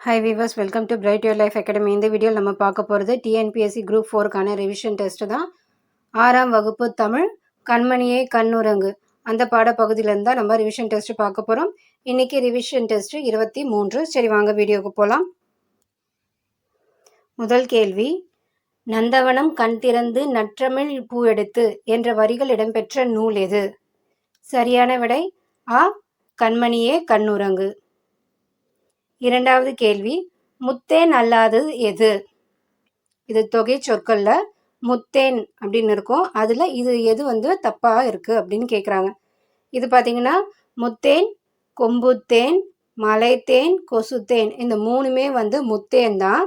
Hi viewers welcome to Bright Your Life Academy இந்த video நம்ம பார்க்க போகிறது டிஎன்பிஎஸ்சி குரூப் ஃபோருக்கான ரிவிஷன் டெஸ்ட் தான். ஆறாம் வகுப்பு தமிழ் கண்மணியே கண்ணுரங்கு. அந்த பாடப்பகுதியிலேருந்து தான் நம்ம ரிவிஷன் டெஸ்ட் பார்க்க போகிறோம் இன்றைக்கி ரிவிஷன் டெஸ்ட் இருபத்தி மூன்று. சரி வாங்க வீடியோவுக்கு போகலாம் முதல் கேள்வி நந்தவனம் கண் திறந்து நற்றமிழ் பூ எடுத்து என்ற வரிகள் இடம்பெற்ற நூல் எது? சரியான விடை ஆ கண்மணியே கண்ணுரங்கு. இரண்டாவது கேள்வி முத்தேன் அல்லாதது எது? இது தொகை சொற்களில் முத்தேன் அப்படின்னு இருக்கும். அதில் இது எது வந்து தப்பாக இருக்குது அப்படின்னு கேட்குறாங்க இது பார்த்தீங்கன்னா முத்தேன் கொம்புத்தேன் மலைத்தேன் கொசுத்தேன் இந்த மூணுமே வந்து முத்தேன் தான்.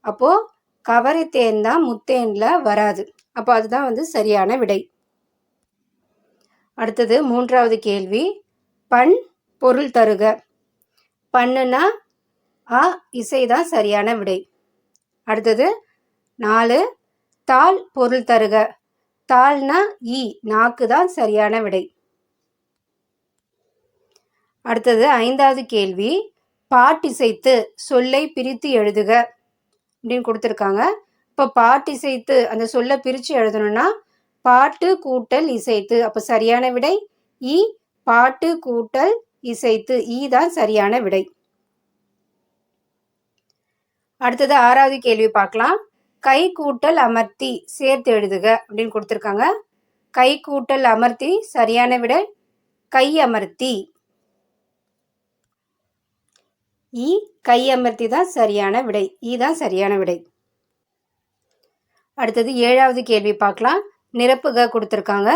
அப்போது கவரித்தேன் தான் முத்தேனில் வராது. அப்போ அதுதான் வந்து சரியான விடை. அடுத்தது மூன்றாவது கேள்வி பண் பொருள் தருக. பண்ணுனா ஆ இசை தான் சரியான விடை. அடுத்தது நாலு தாள் பொருள் தருக. தாள்னா ஈ நாக்கு தான் சரியான விடை. அடுத்தது ஐந்தாவது கேள்வி பாட்டிசைத்து சொல்லை பிரித்து எழுதுக அப்படின்னு கொடுத்துருக்காங்க. இப்போ பாட்டிசைத்து அந்த சொல்லை பிரித்து எழுதணும்னா பாட்டு கூட்டல் இசைத்து அப்போ சரியான விடை இ பாட்டு கூட்டல் இசைத்து ஈ தான் சரியான விடை. அடுத்தது ஆறாவது கேள்வி பார்க்கலாம். கை கூட்டல் அமர்த்தி சேர்த்து எழுதுக அப்படின்னு கொடுத்துருக்காங்க. கை கூட்டல் அமர்த்தி சரியான விடை. கை அமர்த்தி. ஈ கை அமர்த்தி தான் சரியான விடை. ஈ தான் சரியான விடை. அடுத்தது ஏழாவது கேள்வி பார்க்கலாம். நிரப்புக கொடுத்துருக்காங்க.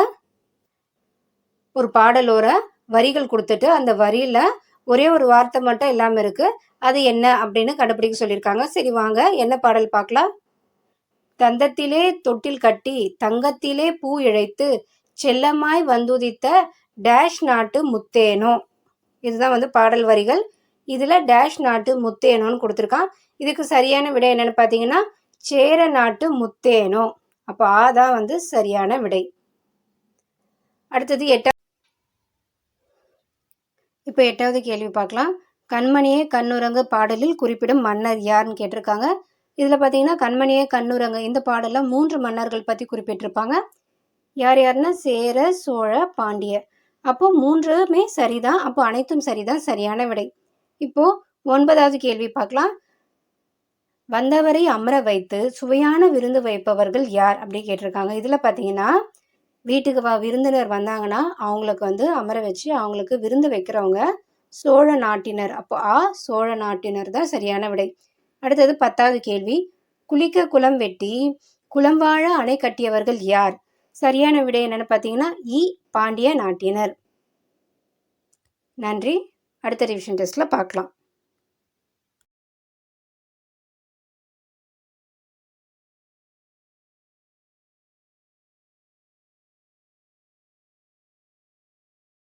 ஒரு பாடலோர வரிகள் கொடுத்துட்டு அந்த வரியில் ஒரே ஒரு வார்த்தை மட்டும் இல்லாமல் இருக்குது அது என்ன அப்படின்னு கண்டுபிடிக்க சொல்லியிருக்காங்க. சரி வாங்க என்ன பாடல் பார்க்கலாம்? தந்தத்திலே தொட்டில் கட்டி தங்கத்திலே பூ இழைத்து செல்லமாய் வந்துதித்த டேஷ் நாட்டு முத்தேனோ. இதுதான் வந்து பாடல் வரிகள். இதில் டேஷ் நாட்டு முத்தேனோன்னு கொடுத்துருக்கான். இதுக்கு சரியான விடை என்னென்னு பார்த்தீங்கன்னா சேர நாட்டு முத்தேனோ. அப்போ ஆ தான் வந்து சரியான விடை. அடுத்தது எட்டாம் இப்போ எட்டாவது கேள்வி பார்க்கலாம். கண்மணியே கண்ணுரங்கு பாடலில் குறிப்பிடும் மன்னர் யாருன்னு கேட்டிருக்காங்க. இதில் பார்த்தீங்கன்னா கண்மணியே கண்ணுரங்கு இந்த பாடலில் மூன்று மன்னர்கள் பற்றி குறிப்பிட்டிருப்பாங்க. யார் யாருன்னா சேர சோழ பாண்டிய அப்போ மூன்றுமே சரிதான். அப்போ அனைத்தும் சரிதான். சரியான விடை. இப்போ ஒன்பதாவது கேள்வி பார்க்கலாம். வந்தவரை அமர வைத்து சுவையான விருந்து வைப்பவர்கள் யார் அப்படி கேட்டிருக்காங்க. இதில் பார்த்தீங்கன்னா வீட்டுக்கு வா விருந்தினர் வந்தாங்கன்னா அவங்களுக்கு வந்து அமர வச்சு அவங்களுக்கு விருந்து வைக்கிறவங்க சோழ நாட்டினர். அப்போ ஆ சோழ நாட்டினர் தான் சரியான விடை. அடுத்தது பத்தாவது கேள்வி. குளிக்க குளம் வெட்டி குளம் வாழ அணை கட்டியவர்கள் யார்? சரியான விடை என்னன்னு பார்த்தீங்கன்னா இ. பாண்டிய நாட்டினர். நன்றி. அடுத்த ரிவிஷன் டெஸ்ட்டில் பார்க்கலாம்.